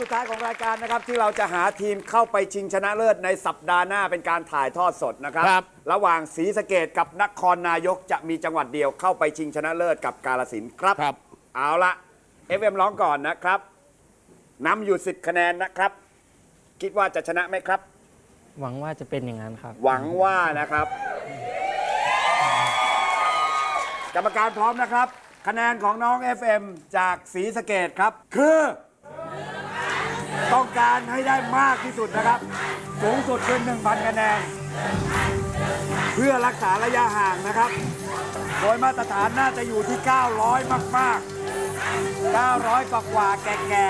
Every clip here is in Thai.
สุดท้ายของรายการนะครับ ที่เราจะหาทีมเข้าไปชิงชนะเลิศในสัปดาห์หน้าเป็นการถ่ายทอดสดนะครับ ครับ ระหว่างศรีสะเกดกับนครนายกจะมีจังหวัดเดียวเข้าไปชิงชนะเลิศกับกาลสินธุ์ครับ ครับ เอาละ FM ร้องก่อนนะครับนำอยู่ 10 คะแนนนะครับ คิดว่าจะชนะไหมครับ หวังว่าจะเป็นอย่างนั้นครับ หวังว่านะครับ กรรมการพร้อมนะครับ คะแนนของน้อง FM จากศรีสะเกดครับ คือ ต้องการให้ได้มากที่สุดนะครับ สูงสุดคือ1,000คะแนน เพื่อรักษาระยะห่างนะครับ โดยมาตรฐานน่าจะอยู่ที่ 900 มาก ๆ 900 กว่ากว่าๆแก่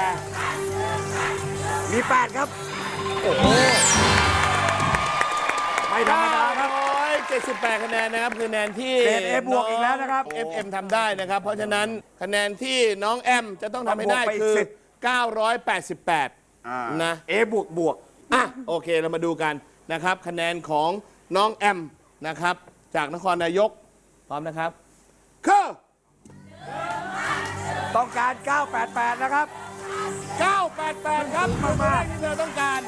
ๆมี 8 ครับไม่ธรรมดาครับ978คะแนนนะครับคือคะแนนที่เกรด A บวกอีกแล้วนะครับน้อง FM ทำได้นะครับ เพราะฉะนั้นคะแนนที่น้องแอมจะต้องทำให้ได้ต้องบวกไปอีกคือสิบ988 นะเอบวกบวกอะโอเคเรามาดูกันนะครับ คะแนนของน้องแอมนะครับ จากนครนายก พร้อมนะครับคือต้องการ 988 นะครับ 988 ครับคือคะแนนที่เธอต้องการ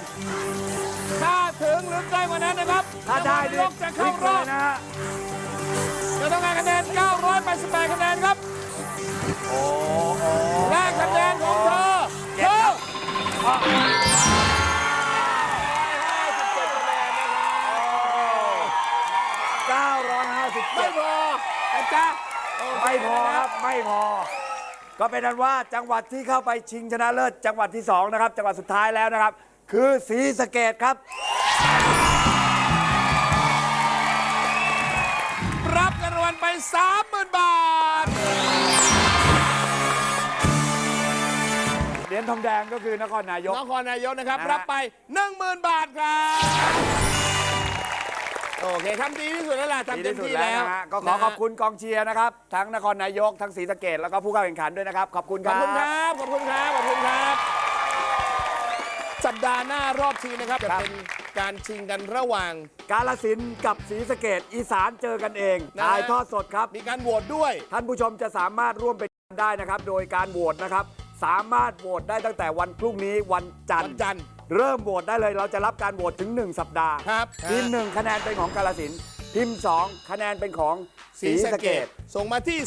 ถ้าถึงหรือใกล้กว่านั้นนะครับถ้าได้นครนายกจะพลิเข้ากรเลอยบนะฮะจะต้องการคะแนน 988 คะแนนครับ ไม่957พอนะจ๊ะไม่พอครับไม่พอ ก็เป็นนั้นว่าจังหวัดที่เข้าไปชิงชนะเลิศจังหวัดที่2นะครับจังหวัดสุดท้ายแล้วนะครับ คือศรีสะเกดครับ รับเงินรางวัลไป 30,000 บาท เหรียญทองแดงก็คือนครนายก นครนายกนะครับนะฮะรับไป 10,000 บาทครับ โอเคทำดีที่สุดแล้วล่ะดีทำเต็ที่มสุดที่แล้วแล้วนะฮะก็ขอขอบคุณกองเชียร์นะครับ ทั้งนครนายกทั้งศรีสะเกดแล้วก็ผู้เข้าแข่งขันด้วยนะครับ ขอบคุณขคอบรับคุณครับ ขอบคุณครับ ขอบคุณครับ สัปดาห์หน้ารอบชิงนะครับ จะครับ เป็นการชิงกันระหว่าง กาลสินธุ์กับศรีสะเกดอีสานเจอกันเองนะฮะ ถ่ายทอดสดครับ มีการโหวตด้วย ท่านผู้ชมจะสามารถร่วมเป็นได้นะครับ โดยการโหวตนะครับ สามารถโหวตได้ตั้งแต่วันพรุ่งนี้วันจันทวันร์จันทร์ เริ่มโหวตได้เลยเราจะรับการโหวตถึง 1 สัปดาห์ครับพิมพ์หนึ่งคะแนนเป็นของกาลสินธุ์พิมพ์สองคะแนนเป็นของศศรีรีสะสะเกเกด ดส่งมาที่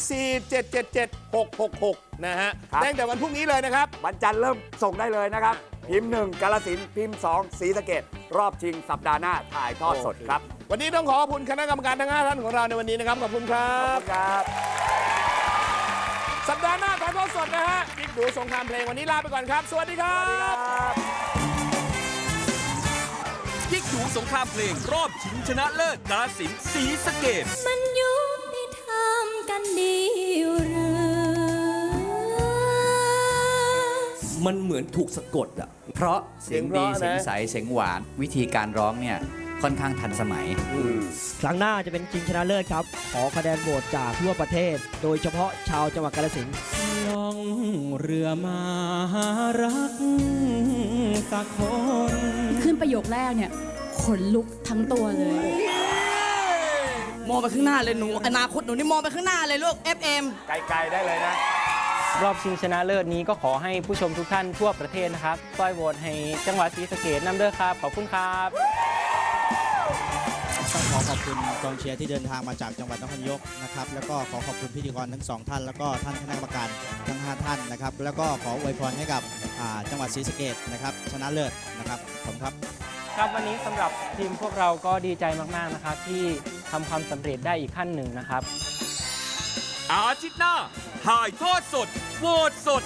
4777666 นะฮะครับ ตั้งแต่วันพรุ่งนี้เลยนะครับ วันจันทร์เริ่มส่งได้เลยนะครับพิมพ์หนึ่งกาลสินธุ์พิมพ์สองศรีสะเกดรอบชิงสัปดาห์หน้าถ่ายทอดสดครับวันนี้ต้องขอขอบคุณคณะกรรมการทั้ง 5 ท่านของเราในวันนี้นะครับ ขอบคุณครัขอบบ คุณครับ สัปดาห์หน้าถ่ายทอดสดนะฮะบิ๊ก ดูสงครามเพลงวันนี้ลาไปก่อนครับ สวัสดีครับยิกดูสงครามเพลงรอบชิงชนะเลิศกาลสินธุ์ศรีสะเกดมันยุติธรรมกันดีอยู่หรือมันเหมือนถูกสะกดอะเพราะเสียงดีเสีเสียยงงเพราะนะใสเสียงหวานวิธีการร้องเนี่ย ค่อนข้างทันสมัย ครั้งหน้าจะเป็นชิงชนะเลิศครับ ขอคะแนนโหวตจากทั่วประเทศ โดยเฉพาะชาวจังหวัดกาฬสินธุ์ล่องเรือมาหารักสักคน ขึ้นประโยคแรกเนี่ยขนลุกทั้งตัวเลย มองไปข้างหน้าเลยหนู อนาคตหนูนี่มองไปข้างหน้าเลยลูก FM ไกลๆได้เลยนะ รอบชิงชนะเลิศนี้ก็ขอให้ผู้ชมทุกท่านทั่วประเทศนะครับช่วยโหวตให้จังหวัดศรีสะเกดนำเด้อครับ ขอบคุณครับ ต้องขอขอบคุณกองเชียร์ที่เดินทางมาจากจังหวัดนครนายกนะครับแล้วก็ขอขอบคุณพิธีกรทั้งสองท่าน แล้วก็ท่านคณะกรรมการทั้ง5ท่านนะครับ แล้วก็ขออวยพรให้กับอ่าจังหวัดศรีสะเกดนะครับ ชนะเลิศนะครับผมครับ ครับวันนี้สำหรับทีมพวกเราก็ดีใจมากๆนะครับ ที่ทำความสำเร็จได้อีกขั้นหนึ่งนะครับอาทิตย์หน้าถ่ายทอดสดโหวตสด